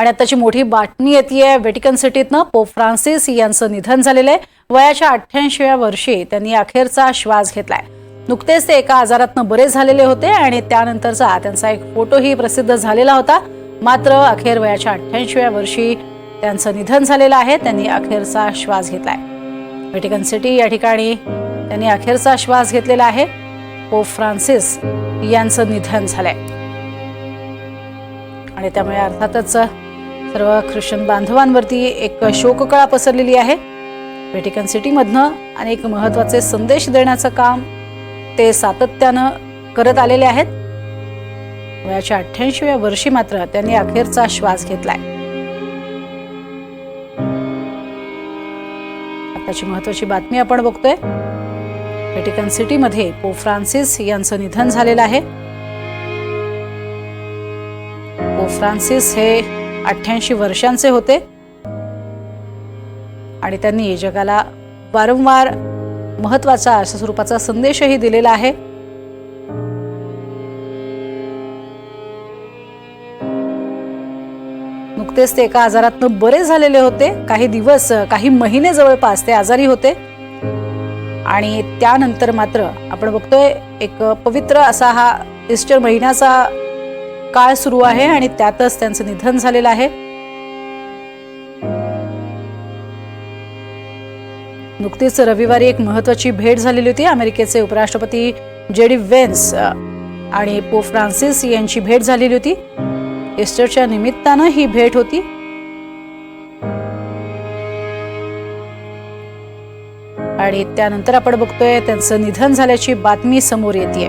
आणि आताची मोठी बातमी येते वेटिकन सिटीतनं पोप फ्रान्सिस यांचं निधन झालेलं आहे वयाच्या अठ्ठ्याऐंशीव्या वर्षी त्यांनी अखेरचा श्वास घेतलाय. नुकतेच ते एका आजारातनं बरे झालेले होते आणि त्यानंतरचा त्यांचा एक फोटोही प्रसिद्ध झालेला होता. मात्र अखेर वयाच्या अठ्ठ्याऐंशीव्या वर्षी त्यांचं निधन झालेलं आहे. त्यांनी अखेरचा श्वास घेतलाय. वेटिकन सिटी या ठिकाणी त्यांनी अखेरचा श्वास घेतलेला आहे. पोप फ्रान्सिस यांचं निधन झालंय. आणि त्यामुळे अर्थातच सर्व ख्रिश्चन बांधवांवरती एक शोककळा पसरलेली आहे. व्हेटिकन सिटीमधनं अनेक महत्त्वाचे संदेश देण्याचं काम ते सातत्यानं करत आलेले आहेत. वयाच्या अठ्ठ्याऐंशीव्या वर्षी मात्र त्यांनी अखेरचा श्वास घेतलाय. आताची महत्वाची बातमी आपण बघतोय. व्हेटिकन सिटीमध्ये पोप फ्रान्सिस यांचं निधन झालेलं आहे. पोप फ्रान्सिस हे अठ्ठ्याऐंशी वर्षांचे होते. आणि त्यांनी जगाला वारंवार महत्त्वाचा अशा स्वरूपाचा संदेशही दिलेला आहे. नुकतेच ते एका आजारातनं बरे झालेले होते. काही दिवस काही महिने जवळपास ते आजारी होते. आणि त्यानंतर मात्र आपण बघतोय एक पवित्र असा हा ईस्टर महिन्याचा काळ सुरू आहे आणि त्यातच त्यांचं निधन झालेलं आहे. नुकतीच रविवारी एक महत्वाची भेट झालेली होती. अमेरिकेचे उपराष्ट्रपती जेडी वेन्स आणि पोप फ्रान्सिस यांची भेट झालेली होती. ईस्टरच्या निमित्तानं ही भेट होती. आणि त्यानंतर आपण बघतोय त्यांचं निधन झाल्याची बातमी समोर येते